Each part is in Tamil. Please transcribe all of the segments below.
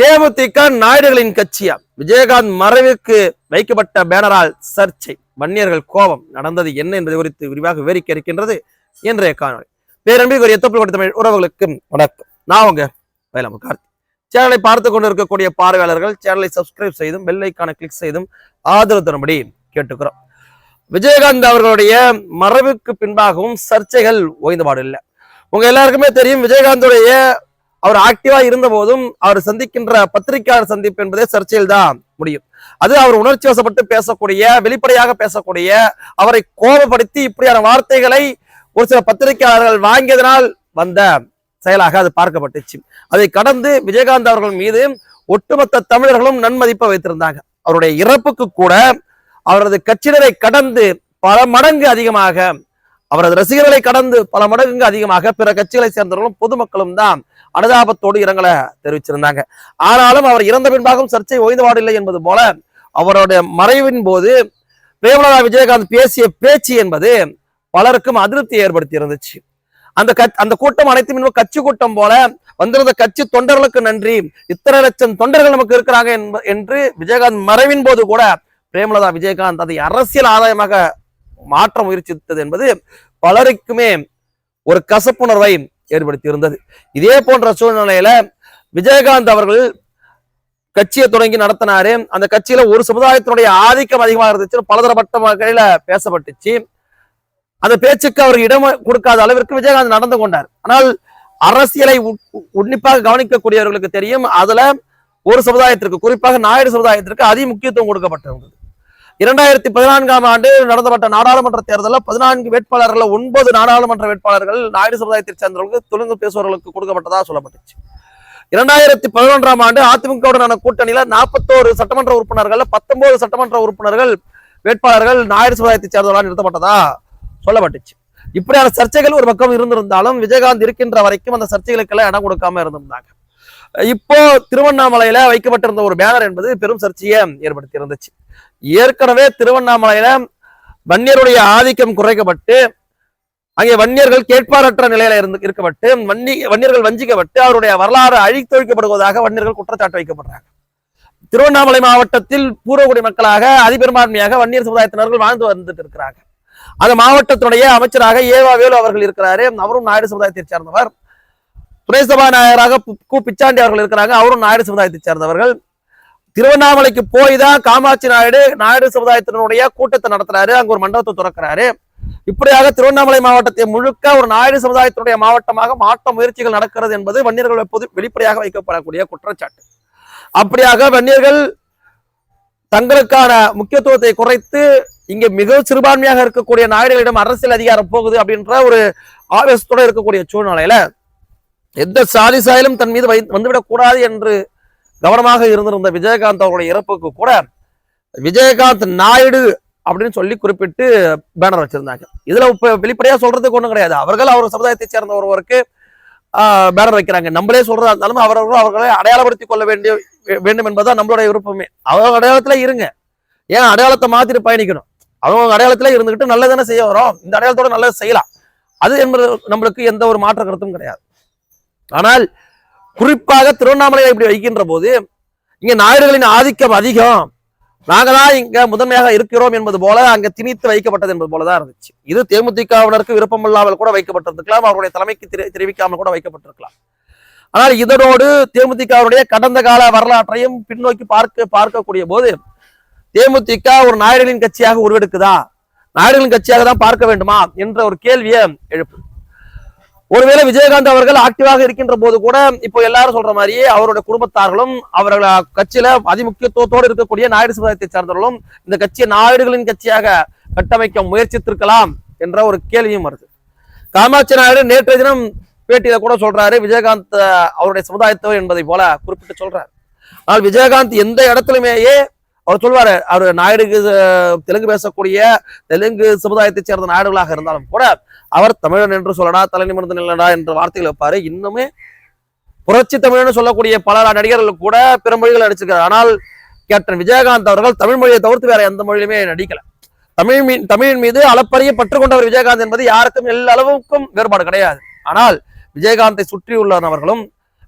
தேமுதிக நாயுடுகளின் கட்சியா? விஜயகாந்த் மறைவுக்கு வைக்கப்பட்ட பேனரால் சர்ச்சை. வன்னியர்கள் கோபம். நடந்தது என்ன என்பது குறித்து விரிவாக விவரிக்க இருக்கின்றது இன்றைய காணொலி பேரன்பிற்குரிய தொப்புள் கொடி தமிழ் உறவுகளுக்கு வணக்கம். நான் உங்க வேலம கார்த்தி. சேனலை பார்த்து கொண்டு இருக்கக்கூடிய பார்வையாளர்கள் சேனலை சப்ஸ்கிரைப் செய்தும் பெல் கிளிக் செய்தும் ஆதரவு தரும்படி கேட்டுக்கிறோம். விஜயகாந்த் அவர்களுடைய மறைவுக்கு பின்பாகவும் சர்ச்சைகள் ஓய்ந்தபாடு இல்லை. உங்க எல்லாருக்குமே தெரியும் விஜயகாந்தோடைய அவர் ஆக்டிவா இருந்த போதும் அவர் சந்திக்கின்ற பத்திரிகையாளர் சந்திப்பு என்பதே சர்ச்சையில் தான் முடியும். அது அவர் உணர்ச்சி வசப்பட்டு பேசக்கூடிய வெளிப்படையாக பேசக்கூடிய அவரை கோபப்படுத்தி இப்படியான வார்த்தைகளை ஒரு சில பத்திரிகையாளர்கள் வாங்கியதனால் வந்த செயலாக அது பார்க்கப்பட்டுச்சு. அதை கடந்து விஜயகாந்த் அவர்கள் மீது ஒட்டுமொத்த தமிழர்களும் நன்மதிப்பை வைத்திருந்தாங்க. அவருடைய இறப்புக்கு கூட அவரது கட்சியினரை கடந்து பல மடங்கு அதிகமாக அவரது ரசிகர்களை கடந்து பல மடங்குங்க அதிகமாக பிற கட்சிகளை சேர்ந்தவர்களும் பொதுமக்களும் தான் அனுதாபத்தோடு இரங்கலை தெரிவிச்சிருந்தாங்க. ஆனாலும் அவர் இறந்த பின்பாகவும் சர்ச்சை ஓய்ந்தபாடில்லை என்பது போல அவருடைய மறைவின் போது பிரேமலதா விஜயகாந்த் பேசிய பேச்சு என்பது பலருக்கும் அதிருப்தி ஏற்படுத்தி இருந்துச்சு அந்த கட்சி அந்த கூட்டம் அனைத்தும் இன்னும் கட்சி கூட்டம் போல வந்திருந்த கட்சி தொண்டர்களுக்கு நன்றி. இத்தனை லட்சம் தொண்டர்கள் நமக்கு இருக்கிறாங்க என்ப- என்று விஜயகாந்த் மறைவின் போது கூட பிரேமலதா விஜயகாந்த் அதை அரசியல் ஆதாயமாக மாற்ற முயற்சித்தது என்பது பலருக்குமே ஒரு கசப்புணர்வை ஏற்படுத்தி இருந்தது இதே போன்ற சூழ்நிலையில விஜயகாந்த் அவர்கள் கட்சியை தொடங்கி நடத்தினாரு. அந்த கட்சியில ஒரு சமுதாயத்தினுடைய ஆதிக்கம் அதிகமாக இருந்துச்சு பலதரப்பட்ட வகையில பேசப்பட்டுச்சு. அந்த பேச்சுக்கு அவர் இடம் கொடுக்காத அளவிற்கு விஜயகாந்த் நடந்து கொண்டார். ஆனால் அரசியலை உன்னிப்பாக கவனிக்கக்கூடியவர்களுக்கு தெரியும். அதுல ஒரு சமுதாயத்திற்கு குறிப்பாக நாயுடு சமுதாயத்திற்கு அதிக முக்கியத்துவம் கொடுக்கப்பட்டிருந்தது. இரண்டாயிரத்தி பதினான்காம் ஆண்டு நடத்தப்பட்ட நாடாளுமன்ற தேர்தலில் பதினான்கு வேட்பாளர்கள் ஒன்பது நாடாளுமன்ற வேட்பாளர்கள் நாயுடு சமுதாயத்தைச் சேர்ந்தவர்களுக்கு தெலுங்கு பேசுபவர்களுக்கு கொடுக்கப்பட்டதா சொல்லப்பட்டுச்சு. இரண்டாயிரத்தி பதினொன்றாம் ஆண்டு அதிமுகவுடனான கூட்டணியில நாற்பத்தோரு சட்டமன்ற உறுப்பினர்கள் பத்தொன்பது சட்டமன்ற உறுப்பினர்கள் வேட்பாளர்கள் நாயுடு சமுதாயத்தைச் சேர்ந்தவர்களால் நிறுத்தப்பட்டதா சொல்லப்பட்டுச்சு. இப்படியான சர்ச்சைகள் ஒரு பக்கம் இருந்திருந்தாலும் விஜயகாந்த் இருக்கின்ற வரைக்கும் அந்த சர்ச்சைகளுக்கெல்லாம் இடம் கொடுக்காம இருந்திருந்தாங்க. இப்போ திருவண்ணாமலையில வைக்கப்பட்டிருந்த ஒரு பேனர் என்பது பெரும் சர்ச்சையை ஏற்படுத்தி இருந்துச்சு. ஏற்கனவே திருவண்ணாமலையில வன்னியருடைய ஆதிக்கம் குறைக்கப்பட்டு அங்கே வன்னியர்கள் கேட்பாரற்ற நிலையில இருந்து இருக்கப்பட்டு வன்னி வன்னியர்கள் வஞ்சிக்கப்பட்டு அவருடைய வரலாறு அழித்தொழிக்கப்படுவதாக வன்னியர்கள் குற்றச்சாட்டு வைக்கப்படுறாங்க. திருவண்ணாமலை மாவட்டத்தில் பூர்வகுடி மக்களாக அதிபெரும்பான்மையாக வன்னியர் சமுதாயத்தினர்கள் வாழ்ந்து வந்துட்டு இருக்கிறாங்க. அந்த மாவட்டத்துடைய அமைச்சராக ஏவா வேலு அவர்கள் இருக்கிறாரு. அவரும் நாயுடு சமுதாயத்தை சேர்ந்தவர். துணை சபாநாயகராக கு பிச்சாண்டி அவர்கள் இருக்கிறாங்க. அவரும் நாயுடு சமுதாயத்தை சேர்ந்தவர்கள். திருவண்ணாமலைக்கு போய் தான் காமாட்சி நாயுடு நாயுடு சமுதாயத்தினுடைய கூட்டத்தை நடத்துறாரு. அங்க ஒரு மண்டபத்தை துறக்கிறாரு. இப்படியாக திருவண்ணாமலை மாவட்டத்தை முழுக்க ஒரு நாயுடு சமுதாயத்தினுடைய மாவட்டமாக மாற்ற முயற்சிகள் நடக்கிறது என்பது வன்னியர்கள் எப்போது வெளிப்படையாக வைக்கப்படக்கூடிய குற்றச்சாட்டு. அப்படியாக வன்னியர்கள் தங்களுக்கான முக்கியத்துவத்தை குறைத்து இங்க மிக சிறுபான்மையாக இருக்கக்கூடிய நாயுடுகளிடம் அரசியல் அதிகாரம் போகுது அப்படின்ற ஒரு ஆவேசத்தோடு இருக்கக்கூடிய சூழ்நிலையில எந்த சாதி சாயலும் தன் மீது வை வந்துவிடக் கூடாது என்று கவனமாக இருந்திருந்த விஜயகாந்த் அவருடைய இறப்புக்கு கூட விஜயகாந்த் நாயுடு அப்படின்னு சொல்லி குறிப்பிட்டு பேனர் வச்சிருந்தாங்க. இதுல இப்ப வெளிப்படையா சொல்றதுக்கு ஒண்ணும் கிடையாது. அவர்கள் அவர் சமுதாயத்தை சேர்ந்த ஒருவருக்கு பேனர் வைக்கிறாங்க. நம்மளே சொல்றதா இருந்தாலும் அவர்கள் அவர்களை அடையாளப்படுத்திக் கொள்ள வேண்டிய வே- வேண்டும் என்பதுதான் நம்மளுடைய விருப்பமே. அவங்க அடையாளத்துல இருங்க. ஏன் அடையாளத்தை மாத்திட்டு பயணிக்கணும்? அவங்க அடையாளத்துல இருந்துகிட்டு நல்லதானே செய்ய வரோம். இந்த அடையாளத்தோட நல்லது செய்யலாம். அது என்பது நம்மளுக்கு எந்த ஒரு மாற்ற கருத்தும் கிடையாது. ஆனால் குறிப்பாக திருவண்ணாமலையை இப்படி வைக்கின்ற போது இங்க நாயர்களின் ஆதிக்கம் அதிகம். நாங்க தான் இங்க முதன்மையாக இருக்கிறோம் என்பது போல அங்க திணித்து வைக்கப்பட்டது என்பது போலதான் இருந்துச்சு. இது தேமுதிகவினருக்கு விருப்பம் இல்லாமல் கூட வைக்கப்பட்டிருக்கலாம் அவருடைய தலைமைக்கு தெரிவிக்காமல் கூட வைக்கப்பட்டிருக்கலாம். ஆனால் இதனோடு தேமுதிகவுடைய கடந்த கால வரலாற்றையும் பின்னோக்கி பார்க்க பார்க்கக்கூடிய போது தேமுதிக ஒரு நாயர்களின் கட்சியாக உருவெடுக்குதா? நாயர்களின் கட்சியாக தான் பார்க்க வேண்டுமா? என்ற ஒரு கேள்வியை எழுப்பு ஒருவேளை விஜயகாந்த் அவர்கள் ஆக்டிவாக இருக்கின்ற போது கூட இப்போ எல்லாரும் சொல்ற மாதிரியே அவருடைய குடும்பத்தார்களும் அவர்கள் கட்சியில அதிமுக்கியத்துவத்தோடு இருக்கக்கூடிய நாயுடு சமுதாயத்தை சார்ந்தவர்களும் இந்த கட்சியை நாயுடுகளின் கட்சியாக கட்டமைக்க முயற்சித்திருக்கலாம் என்ற ஒரு கேள்வியும் வருது. காமாட்சி நாயுடு நேற்றைய தினம் பேட்டியில கூட சொல்றாரு விஜயகாந்த் அவருடைய சமுதாயத்தவர் என்பதை போல குறிப்பிட்டு சொல்றாரு. ஆனால் விஜயகாந்த் எந்த இடத்துலயுமேயே அவர் சொல்வாரு அவர் நாயுடுக்கு தெலுங்கு பேசக்கூடிய தெலுங்கு சமுதாயத்தை சேர்ந்த நாயுடுகளாக இருந்தாலும் கூட அவர் தமிழன் என்று சொல்லடா தலை நிமிர்ந்து நில்லடா என்ற வார்த்தைகள் வைப்பாரு. இன்னுமே புரட்சி தமிழன்னு சொல்லக்கூடிய பல நடிகர்கள் கூட பிற மொழிகள் நடிச்சிருக்காரு. ஆனால் கேப்டன் விஜயகாந்த் அவர்கள் தமிழ் மொழியை தவிர்த்து வேற எந்த மொழியிலுமே நடிக்கல. தமிழ் மீ தமிழின் மீது அளப்பரிய பற்று கொண்டவர் விஜயகாந்த் என்பது யாருக்கும் எல்லா அளவுக்கும் வேறுபாடு கிடையாது. ஆனால் விஜயகாந்தை சுற்றியுள்ளவர்களும்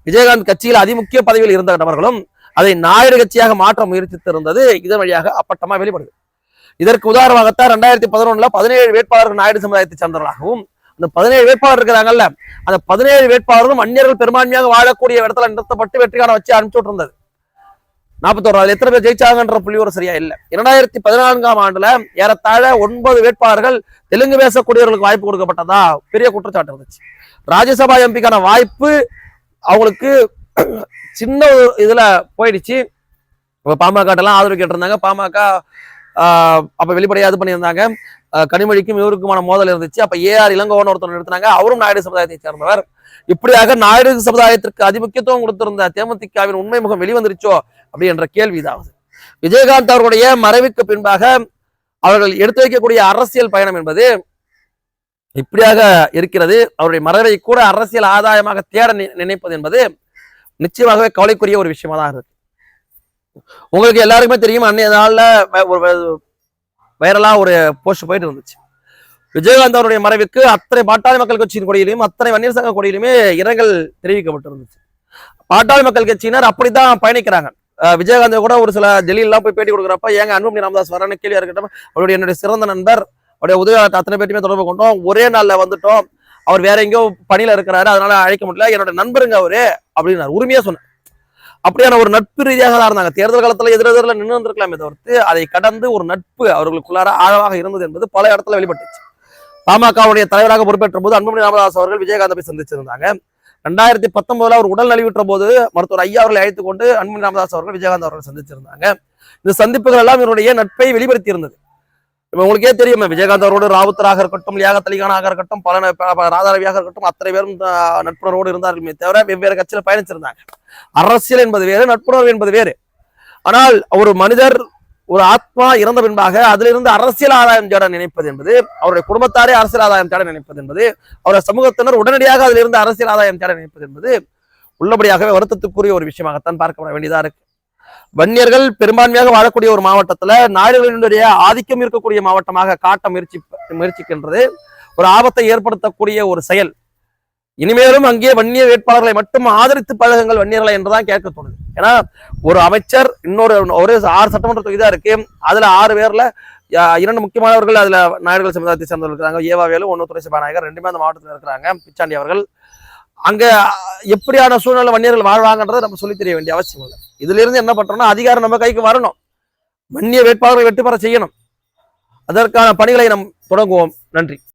விஜயகாந்த் கட்சியில் அதிமுக்கிய பதவியில் இருந்த நபர்களும் அதை நாயுடு கட்சியாக மாற்ற முயற்சித்திருந்தது இதன் வழியாக அப்பட்டமா வெளிப்படுது. இதற்கு உதாரணமாகத்தான் ரெண்டாயிரத்தி பதினொன்னுல பதினேழு வேட்பாளர்கள் நாயுடு சமுதாயத்தை சேர்ந்தவர்களாகவும் அந்த பதினேழு வேட்பாளர் இருக்கிறாங்கல்ல அந்த பதினேழு வேட்பாளரும் அந்நியர்கள் பெரும்பான்மையாக வாழக்கூடிய இடத்துல நிறுத்தப்பட்டு வெற்றிக்கான வச்சு அனுப்பிச்சு விட்டுருந்தது. நாற்பத்தோரு எத்தனை பேர் ஜெயிச்சாங்கன்ற புள்ளியோர சரியா இல்ல. இரண்டாயிரத்தி பதினான்காம் ஆண்டுல ஏறத்தாழ ஒன்பது வேட்பாளர்கள் தெலுங்கு பேசக்கூடியவர்களுக்கு வாய்ப்பு கொடுக்கப்பட்டதா பெரிய குற்றச்சாட்டு இருந்துச்சு. ராஜ்யசபா எம்பிக்கான வாய்ப்பு அவங்களுக்கு சின்ன ஒரு இதுல போயிடுச்சு. இப்போ பாமகட்டெல்லாம் ஆதரவு கேட்டிருந்தாங்க. பாமக அப்போ வெளிப்படையாக இது பண்ணியிருந்தாங்க. கனிமொழிக்கும் இவருக்குமான மோதல் இருந்துச்சு. அப்போ ஏஆர் இளங்கோவன் ஒருத்தர் நிறுத்தினாங்க அவரும் நாயுடு சமுதாயத்தை சேர்ந்தவர். இப்படியாக நாயுடு சமுதாயத்திற்கு அதிமுக்கியத்துவம் கொடுத்திருந்த தேமுதிகவின் உண்மை முகம் வெளிவந்துருச்சோ அப்படி என்ற கேள்வி இதாவது விஜயகாந்த் அவர்களுடைய மறைவுக்கு பின்பாக அவர்கள் எடுத்து வைக்கக்கூடிய அரசியல் பயணம் என்பது இப்படியாக இருக்கிறது. அவருடைய மறைவை கூட அரசியல் ஆதாயமாக தேட நி- நினைப்பது என்பது நிச்சயமாகவே கவலைக்குரிய ஒரு விஷயமா தான் இருக்கு உங்களுக்கு எல்லாருக்குமே தெரியும் அன்னைய நாள்ல ஒரு வைரலா ஒரு போஸ்ட் போயிட்டு இருந்துச்சு. விஜயகாந்த் அவருடைய மறைவுக்கு அத்தனை பாட்டாளி மக்கள் கட்சியின் கொடியிலையும் அத்தனை வன்னியர் சங்க கொடியிலுமே இரங்கல் தெரிவிக்கப்பட்டிருந்துச்சு. பாட்டாளி மக்கள் கட்சியினர் அப்படித்தான் பயணிக்கிறாங்க. விஜயகாந்த் கூட ஒரு சில டெல்லியெல்லாம் போய் பேட்டி கொடுக்குறப்ப ஏங்க அன்புமணி ராமதாஸ் வரன்னு கேள்வியா இருக்கட்டும் அவருடைய என்னுடைய சிறந்த நண்பர் அவருடைய உதவியாளர் அத்தனை பேருமே தொடர்பு கொண்டோம். ஒரே நாள்ல வந்துட்டோம். அவர் வேற எங்கேயோ பணியில இருக்கிறாரு அதனால அழைக்க முடியல. என்னோட நண்பருங்க அவரு அப்படின்னாரு. உரிமையா சொன்னேன் அப்படியான ஒரு நட்பு ரீதியாக தான் இருந்தாங்க. தேர்தல் காலத்துல எதிரெதிரில் நின்று வந்திருக்கலாமே தவிர்த்து அதை கடந்து ஒரு நட்பு அவர்களுக்குள்ளார ஆழமாக இருந்தது என்பது பல இடத்துல வெளிப்பட்டுச்சு. பாமகவுடைய தலைவராக பொறுப்பேற்ற போது அன்புமணி ராமதாஸ் அவர்கள் விஜயகாந்தை போய் சந்திச்சிருந்தாங்க. ரெண்டாயிரத்தி பத்தொன்பதுல அவர் உடல் நலிவுற்ற போது மருத்துவர் ஐயா அவர்களை அழைத்துக் கொண்டு அன்புமணி ராமதாஸ் அவர்கள் விஜயகாந்த் அவர்கள் சந்திச்சிருந்தாங்க. இந்த சந்திப்புகள் எல்லாம் இவருடைய நட்பை வெளிப்படுத்தி இருந்தது இப்ப உங்களுக்கே தெரியுமே விஜயகாந்த் அவரோடு ராவுத்தராக இருக்கட்டும் லியாகத் அலிகானாக இருக்கட்டும் பல ராதாரவியாக இருக்கட்டும் அத்தனை பேரும் நட்புணர்வோடு இருந்தார்களே தவிர வெவ்வேறு கட்சியில் பயணிச்சிருந்தாங்க. அரசியல் என்பது வேறு நட்புணர்வு என்பது வேறு. ஆனால் ஒரு மனிதர் ஒரு ஆத்மா இறந்த பின்பாக அதிலிருந்து அரசியல் ஆதாயம் தேட நினைப்பது என்பது அவருடைய குடும்பத்தாரே அரசியல் ஆதாயம் தேட நினைப்பது என்பது அவருடைய சமூகத்தினர் உடனடியாக அதிலிருந்து அரசியல் ஆதாயம் தேட நினைப்பது என்பது உள்ளபடியாகவே வருத்தத்துக்குரிய ஒரு விஷயமாகத்தான் பார்க்கப்பட வேண்டியதா இருக்கு. வன்னியர்கள் பெரும்பான்மையாக வாழக்கூடிய ஒரு மாவட்டத்துல நாடுகளினுடைய ஆதிக்கம் இருக்கக்கூடிய மாவட்டமாக காட்ட முயற்சி முயற்சிக்கின்றது. ஒரு ஆபத்தை ஏற்படுத்தக்கூடிய ஒரு செயல். இனிமேலும் அங்கே வன்னிய வேட்பாளர்களை மட்டும் ஆதரித்து பழகுங்கள் வன்னியர்களை என்றுதான் கேட்க தோணுது. ஏன்னா ஒரு அமைச்சர் இன்னொரு ஒரு ஆறு சட்டமன்ற தொகுதி தான் இருக்கு. அதுல ஆறு பேர்ல இரண்டு முக்கியமானவர்கள் அதுல நாயர்கள் சமுதாயத்தை சேர்ந்தவர்கள் இருக்கிறாங்க ஏவாவேலு ஒன்னு துறை சபாநாயகர் ரெண்டுமே அந்த மாவட்டத்தில் இருக்கிறாங்க. பிச்சாண்டி அவர்கள். அங்க எப்படியான சூழ்நிலை வன்னியர்கள் வாழ்வாங்கன்றதை நம்ம சொல்லி தெரிய வேண்டிய அவசியம் இல்லை. இதுல இருந்து என்ன பண்றோம்னா அதிகாரம் நம்ம கைக்கு வரணும். வன்னிய வேட்பாளர்களை வெற்றி பெற செய்யணும். அதற்கான பணிகளை நாம் தொடங்குவோம். நன்றி.